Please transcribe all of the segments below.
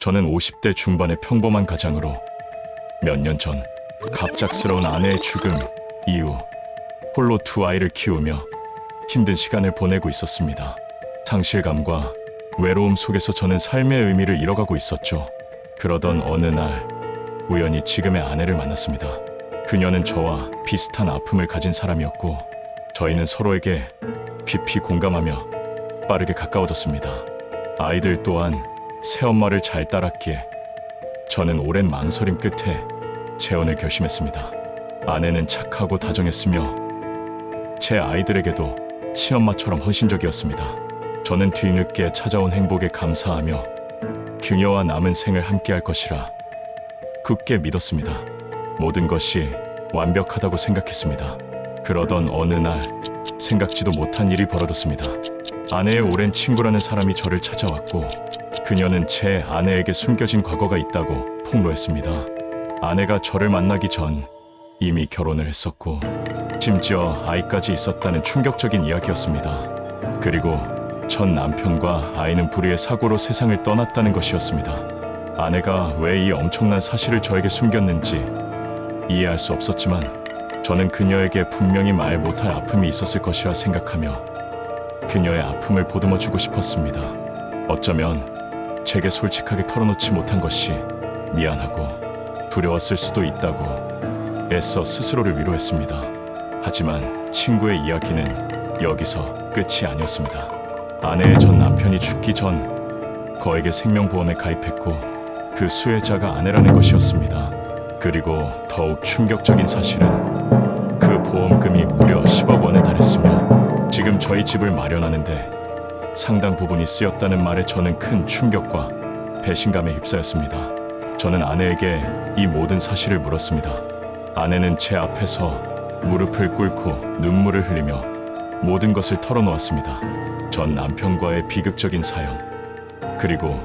저는 50대 중반의 평범한 가장으로 몇 년 전 갑작스러운 아내의 죽음 이후 홀로 두 아이를 키우며 힘든 시간을 보내고 있었습니다. 상실감과 외로움 속에서 저는 삶의 의미를 잃어가고 있었죠. 그러던 어느 날 우연히 지금의 아내를 만났습니다. 그녀는 저와 비슷한 아픔을 가진 사람이었고 저희는 서로에게 깊이 공감하며 빠르게 가까워졌습니다. 아이들 또한 새엄마를 잘 따랐기에 저는 오랜 망설임 끝에 재혼을 결심했습니다. 아내는 착하고 다정했으며 제 아이들에게도 친엄마처럼 헌신적이었습니다. 저는 뒤늦게 찾아온 행복에 감사하며 그녀와 남은 생을 함께할 것이라 굳게 믿었습니다. 모든 것이 완벽하다고 생각했습니다. 그러던 어느 날 생각지도 못한 일이 벌어졌습니다. 아내의 오랜 친구라는 사람이 저를 찾아왔고 그녀는 제 아내에게 숨겨진 과거가 있다고 폭로했습니다. 아내가 저를 만나기 전 이미 결혼을 했었고 심지어 아이까지 있었다는 충격적인 이야기였습니다. 그리고 전 남편과 아이는 불의의 사고로 세상을 떠났다는 것이었습니다. 아내가 왜 이 엄청난 사실을 저에게 숨겼는지 이해할 수 없었지만 저는 그녀에게 분명히 말 못할 아픔이 있었을 것이라 생각하며 그녀의 아픔을 보듬어 주고 싶었습니다. 어쩌면 제게 솔직하게 털어놓지 못한 것이 미안하고 두려웠을 수도 있다고 애써 스스로를 위로했습니다. 하지만 친구의 이야기는 여기서 끝이 아니었습니다. 아내의 전 남편이 죽기 전 거액의 생명보험에 가입했고 그 수혜자가 아내라는 것이었습니다. 그리고 더욱 충격적인 사실은 그 보험금이 무려 10억 원에 달했으며 지금 저희 집을 마련하는데 상당 부분이 쓰였다는 말에 저는 큰 충격과 배신감에 휩싸였습니다. 저는 아내에게 이 모든 사실을 물었습니다. 아내는 제 앞에서 무릎을 꿇고 눈물을 흘리며 모든 것을 털어놓았습니다. 전 남편과의 비극적인 사연, 그리고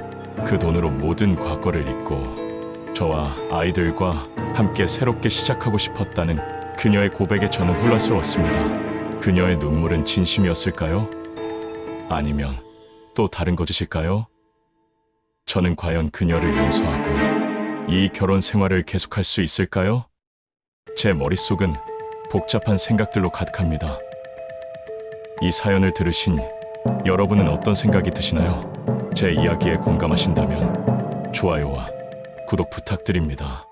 그 돈으로 모든 과거를 잊고 저와 아이들과 함께 새롭게 시작하고 싶었다는 그녀의 고백에 저는 혼란스러웠습니다. 그녀의 눈물은 진심이었을까요? 아니면 또 다른 거짓일까요? 저는 과연 그녀를 용서하고 이 결혼 생활을 계속할 수 있을까요? 제 머릿속은 복잡한 생각들로 가득합니다. 이 사연을 들으신 여러분은 어떤 생각이 드시나요? 제 이야기에 공감하신다면 좋아요와 구독 부탁드립니다.